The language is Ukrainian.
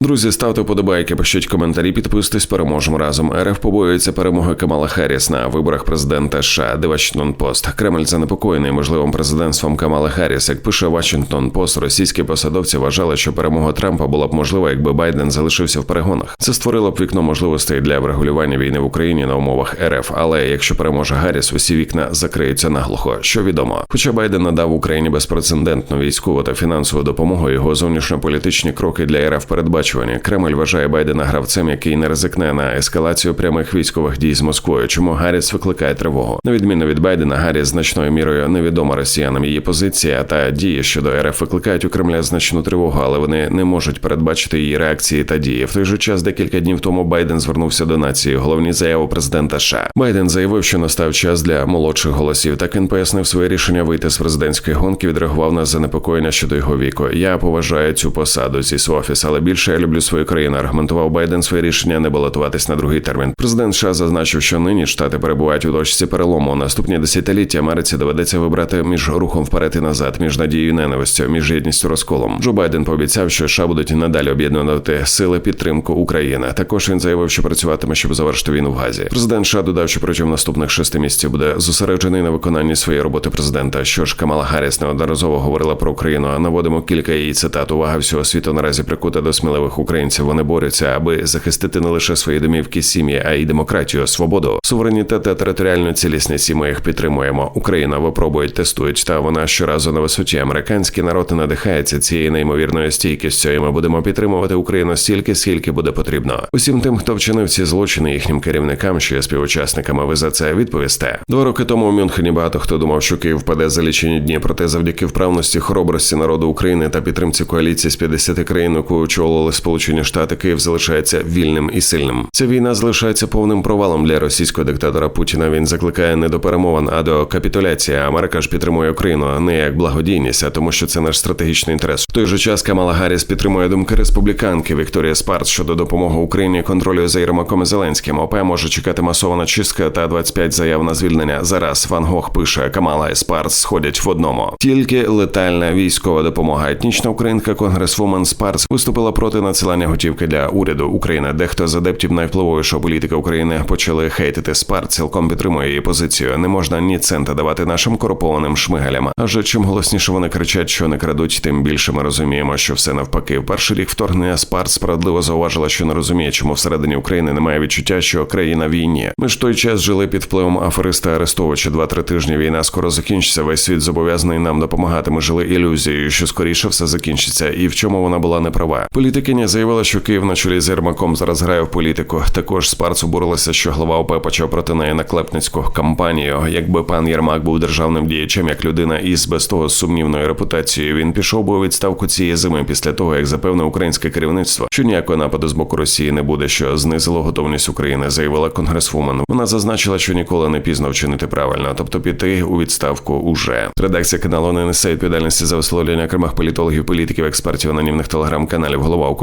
Друзі, ставте вподобайки, пишіть коментарі, підписуйтесь, переможемо разом. РФ побоюється перемоги Камала Харріс на виборах президента США. Де Вашингтон Пост. Кремль занепокоєний можливим президентством Камали Харріс. Як пише Вашингтон Пост, російські посадовці вважали, що перемога Трампа була б можлива, якби Байден залишився в перегонах. Це створило б вікно можливостей для врегулювання війни в Україні на умовах РФ. Але якщо переможе Гарріс, усі вікна закриються наглухо. Що відомо, хоча Байден надав Україні безпрецедентну військову та фінансову допомогу, його зовнішньополітичні кроки для РФ передбачувані. Кремль вважає Байдена гравцем, який не ризикне на ескалацію прямих військових дій з Москвою. Чому Гарріс викликає тривогу? На відміну від Байдена, Гарріс значною мірою невідома росіянам. Її позиція та дії щодо РФ викликають у Кремля значну тривогу, але вони не можуть передбачити її реакції та дії. В той же час декілька днів тому Байден звернувся до нації. Головні заяви президента США. Байден заявив, що настав час для молодших голосів. Так він пояснив своє рішення вийти з президентської гонки. Відреагував на занепокоєння щодо його віку. Я поважаю цю посаду зі офіс, але більше люблю свою країну. Аргументував Байден своє рішення не балотуватись на другий термін. Президент США зазначив, що нині штати перебувають у точці перелому. Наступні десятиліття Америці доведеться вибрати між рухом вперед і назад, між надією і ненавистю, між єдністю розколом. Джо Байден пообіцяв, що США будуть надалі об'єднувати сили підтримку України. Також він заявив, що працюватиме, щоб завершити війну в Газі. Президент США додав, що протягом наступних шести місяців буде зосереджений на виконанні своєї роботи президента. Що ж Камала Гарріс неодноразово говорила про Україну. а Наводимо кілька її цитат. Увага всього світу наразі прикута до сміливих українців. Вони борються, аби захистити не лише свої домівки, сім'ї, а й демократію, свободу, суверенітет та територіальну цілісність. І ми їх підтримуємо. Україна випробують, тестують. Та вона щоразу на висоті. Американський народ надихається цією неймовірною стійкістю. І ми будемо підтримувати Україну стільки, скільки буде потрібно. Усім тим, хто вчинив ці злочини, їхнім керівникам, що є співучасниками, ви за це відповісте. Два роки тому у Мюнхені багато хто думав, що Київ впаде за лічені дні. Проте, завдяки вправності, хоробрості народу України та підтримці коаліції з 50 країн, яку очолили Сполучені Штати, Київ залишається вільним і сильним. Ця війна залишається повним провалом для російського диктатора Путіна. Він закликає не до перемовин, а до капітуляції. Америка ж підтримує Україну не як благодійність, а тому, що це наш стратегічний інтерес. В той же час Камала Гарріс підтримує думки республіканки Вікторія Спарт щодо допомоги Україні контролю за Єрмаком і Зеленським. ОП може чекати масована чистка та 25 заяв на звільнення. Зараз Ван Гог пише Камала і Спарц сходять в одному. Тільки летальна військова допомога. Етнічна українка конгресвумен Спарц виступила проти надсилання готівки для уряду України. Дехто з адептів найвпливовішого політика України почали хейтити Спарц. Цілком підтримує її позицію. Не можна ні цента давати нашим корумпованим шмигалям. Адже чим голосніше вони кричать, що не крадуть, тим більше ми розуміємо, що все навпаки. Перший рік вторгнення Спарц справедливо зауважила, що не розуміє, чому всередині України немає відчуття, що країна війні. Ми ж той час жили під впливом афериста Арестовича. Два-три тижні війна скоро закінчиться. Весь світ зобов'язаний нам допомагати. Ми жили ілюзією, що скоріше все закінчиться, і в чому вона була неправа. Політикиня заявила, що Київ на чолі з Єрмаком зараз грає в політику. Також Спарц обурилася, що глава ОП почав проти неї наклепницьку кампанію. Якби пан Єрмак був державним діячем, як людина із без того сумнівною репутацією, він пішов би у відставку цієї зими після того, як запевне українське керівництво, що ніякого нападу з боку Росії не буде, що знизило готовність України, заявила конгресвумен. Вона зазначила, що ніколи не пізно вчинити правильно, тобто піти у відставку уже. Редакція каналу не несе відповідальності за висловлення окремих політологів, політиків, експертів, анонімних телеграм-каналів. Голова